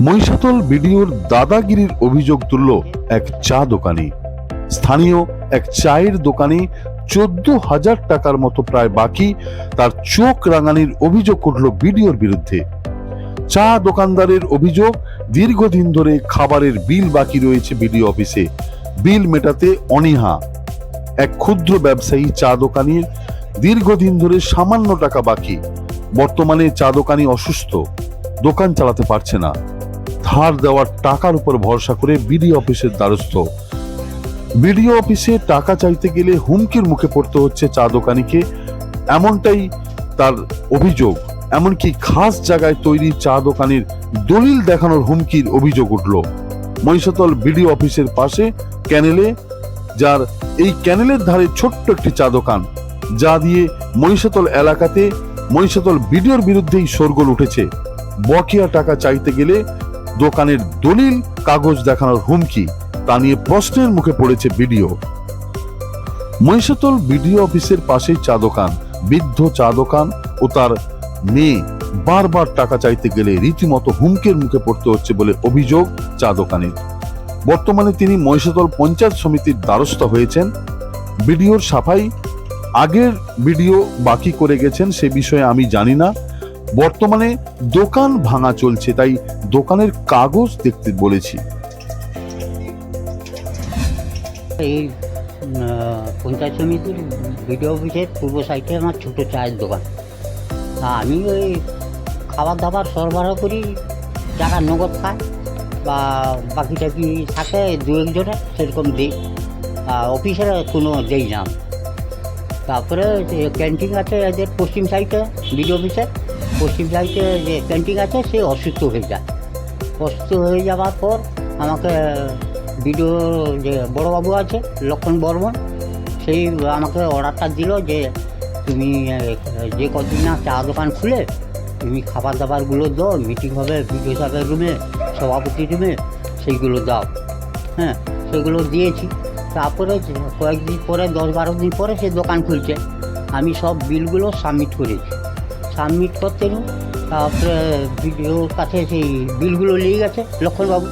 মহিষাতল বিডিওর দাদাগিরির অভিযোগ তুলল এক চা দোকানি। স্থানীয় এক চায়ের দোকানে চোদ্দ হাজার টাকার মতো প্রায় বাকি তার চোখ রাঙানির অভিযোগ উঠল বিডিওর বিরুদ্ধে। চা দোকানদারের অভিযোগ, দীর্ঘদিন ধরে খাবারের বিল বাকি রয়েছে বিডিও অফিসে। বিল মেটাতে অনীহা। এক ক্ষুদ্র ব্যবসায়ী চা দোকানির দীর্ঘদিন ধরে সামান্য টাকা বাকি। বর্তমানে চা দোকানি অসুস্থ। দোকান চালাতে পারছে না। ধার দেওয়ার টাকার উপর ভরসা করে বিডিও অফিসের দ্বারস্থ। বিডিও অফিসে টাকা চাইতে গেলে হুমকির মুখে পড়তে হচ্ছে চা দোকানিকে। এমনটাই তার অভিযোগ। এমনকি খাস জায়গায় তৈরি চা দোকানের দলিল দেখানোর হুমকির অভিযোগ উঠল। মহিষাতল বিডিও অফিসের পাশে ক্যানেলে, যার এই ক্যানেলের ধারে ছোট্ট একটি চা দোকান, যা দিয়ে মহিষাতল এলাকাতে মহিষাতল বিডিওর বিরুদ্ধেই শোরগোল উঠেছে। বকেয়া টাকা চাইতে গেলে দোকানের দলিল, কাগজ দেখানোর হুমকি, তা নিয়ে প্রশ্নের মুখে পড়েছে বিডিও। মহিষাতল বিডিও অফিসের পাশেই চা দোকান, বৃদ্ধ চা দোকান ও তার মেয়ে বারবার টাকা চাইতে গেলে রীতিমতো হুমকের মুখে পড়তে হচ্ছে বলে অভিযোগ চা দোকানের। বর্তমানে তিনি মহিষাতল পঞ্চায়েত সমিতির দ্বারস্থ হয়েছেন। বিডিওর সাফাই আগের ভিডিও বাকি করে গেছেন, সে বিষয়ে আমি জানি না। বর্তমানে দোকান ভাঙা চলছে, তাই দোকানের কাগজ দেখতে বলেছি। এই পঞ্চায়েত সমিতির বিডিও অফিসের পূর্ব সাইডে আমার ছোটো চায়ের দোকান। আমি ওই খাবার দাবার সরবরাহ করি, যারা নগদ খায় বা বাকি টাকি থাকে দু একজনে সেরকম দিই। অফিসের কোনো দেই না। তারপরে ক্যান্টিন আছে, এদের পশ্চিম সাইডে বিডিও অফিসের পশ্চিম সাইডে যে ক্যান্টিন আছে, সে অসুস্থ হয়ে যায়। অসুস্থ হয়ে যাওয়ার পর আমাকে বিডিও যে বড়োবাবু আছে, লক্ষণ বর্মন, সেই আমাকে অর্ডারটা দিল যে, তুমি যে কদিন না চা দোকান খুলে, তুমি খাবার দাবারগুলো দাও মিটিং হবে বিডিও সাহেবের রুমে সভাপতি রুমে সেইগুলো দাও। হ্যাঁ সেগুলো দিয়েছি। তারপরে কয়েকদিন পরে, দশ বারো দিন পরে সে দোকান খুলছে। আমি সব বিলগুলো সাবমিট করেছি। সাবমিট করতে নিই তারপরে ভিডিওর কাছে সেই বিলগুলো নিয়ে গেছে, লক্ষণবাবু।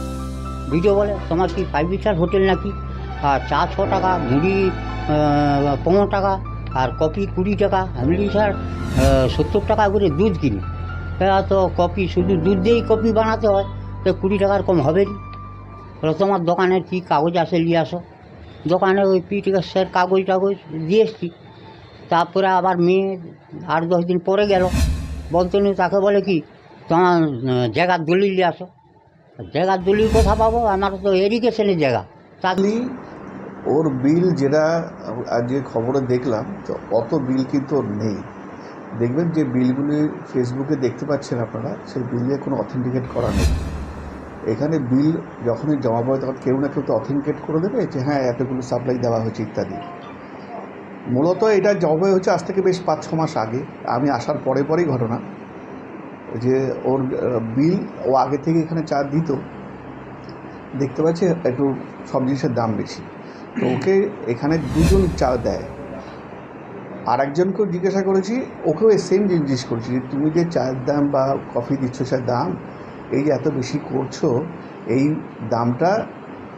ভিডিও বলে, তোমার কি ফাইভ স্টার হোটেল নাকি? আর চা ছ টাকা, মুড়ি পনেরো টাকা, আর কপি কুড়ি টাকা। আমি স্যার সত্তর টাকা করে দুধ কিনি। হ্যাঁ তো কপি, শুধু দুধ দিয়েই কপি বানাতে হয়, তো কুড়ি টাকার কম হবে না? তোমার দোকানের কী কাগজ আছে নিয়ে আসো। দোকানে ওই পিটিকাসের কাগজ টাগজ দিয়ে এসছি। তারপরে আবার মেয়ে আট দশ দিন পরে গেল। বলতে নেই তাকে বলে কি, তোমার জায়গার দলিল নিয়ে আসো। জায়গার দলিল কোথা পাবো? আমার তো এডুকেশনের জায়গা। তা ওর বিল যেটা আজকে খবরে দেখলাম, তো অত বিল কিন্তু নেই। দেখবেন যে বিলগুলি ফেসবুকে দেখতে পাচ্ছেন আপনারা, সেই বিলে কোনো অথেন্টিকেট করা নেই। এখানে বিল যখনই জমা পড়ে তখন কেউ না কেউ তো অথেন্টিকেট করে দেবে যে হ্যাঁ এতগুলো সাপ্লাই দেওয়া হয়েছে ইত্যাদি। মূলত এটা জমা হচ্ছে আজ থেকে বেশ পাঁচ, ছ মাস আগে। আমি আসার পরে পরেই ঘটনা। যে ওর বিল ও আগে থেকে এখানে চা দিত। দেখতে পাচ্ছি একটু সব জিনিসের দাম বেশি। তো ওকে এখানে দুজন চা দেয়। আর একজনকেও জিজ্ঞাসা করেছি, ওকেও সেম জিনিস করেছি যে, তুমি যে চায়ের দাম বা কফি দিচ্ছ, সে দাম এই যে এত বেশি করছ, এই দামটা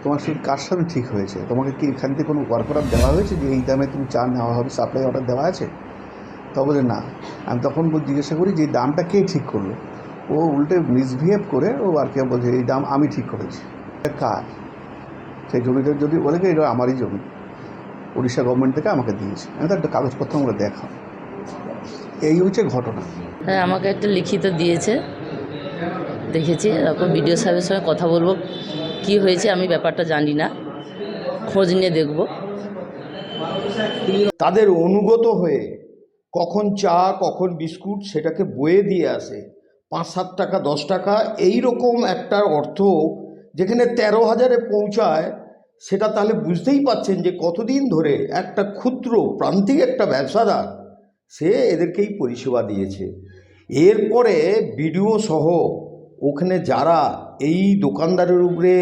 তোমার সেই কার সাথে ঠিক হয়েছে? তোমাকে কি এখান থেকে কোনো আপ দেওয়া হয়েছে যে এই দামে তুমি চা নেওয়া হবে সাপ্লাই অর্ডার দেওয়া আছে? তা বলে, না। আমি তখন জিজ্ঞাসা করি, যে দামটা কে ঠিক করল? ও উল্টে মিসবিহেভ করে, ও আর কি বলছে, এই দাম আমি ঠিক করেছি। কার? সেই জমিটা যদি বলে এটা আমারই জমি উড়িষ্যা গভর্নমেন্ট থেকে আমাকে দিয়েছে। আমি তার একটা কাগজপত্র আমরা দেখা এই হচ্ছে ঘটনা। হ্যাঁ আমাকে একটা লিখিত দিয়েছে। দেখেছি, এরকম বিডিও সাহেবের সঙ্গে কথা বলব। কি হয়েছে আমি ব্যাপারটা জানি না। খোঁজ নিয়ে দেখব। তাদের অনুগত হয়ে কখন চা, কখন বিস্কুট সেটাকে বয়ে দিয়ে আসে। পাঁচ, সাত টাকা, দশ টাকা এই রকম একটা অর্থ যেখানে তেরো হাজারে পৌঁছায়, সেটা তাহলে বুঝতেই পাচ্ছেন যে কতদিন ধরে একটা ক্ষুদ্র, প্রান্তিক একটা ব্যবসাদার, সে এদেরকেই পরিষেবা দিয়েছে। এরপরে বিডিও সহ ওখানে যারা এই দোকানদারের উপরে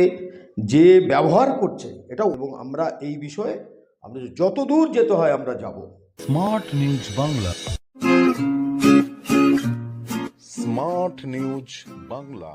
যে ব্যবহার করছে এটা এবং আমরা এই বিষয়ে আমরা যত দূর যেতে হয় আমরা যাব। Smart news Bangla. Smart news Bangla.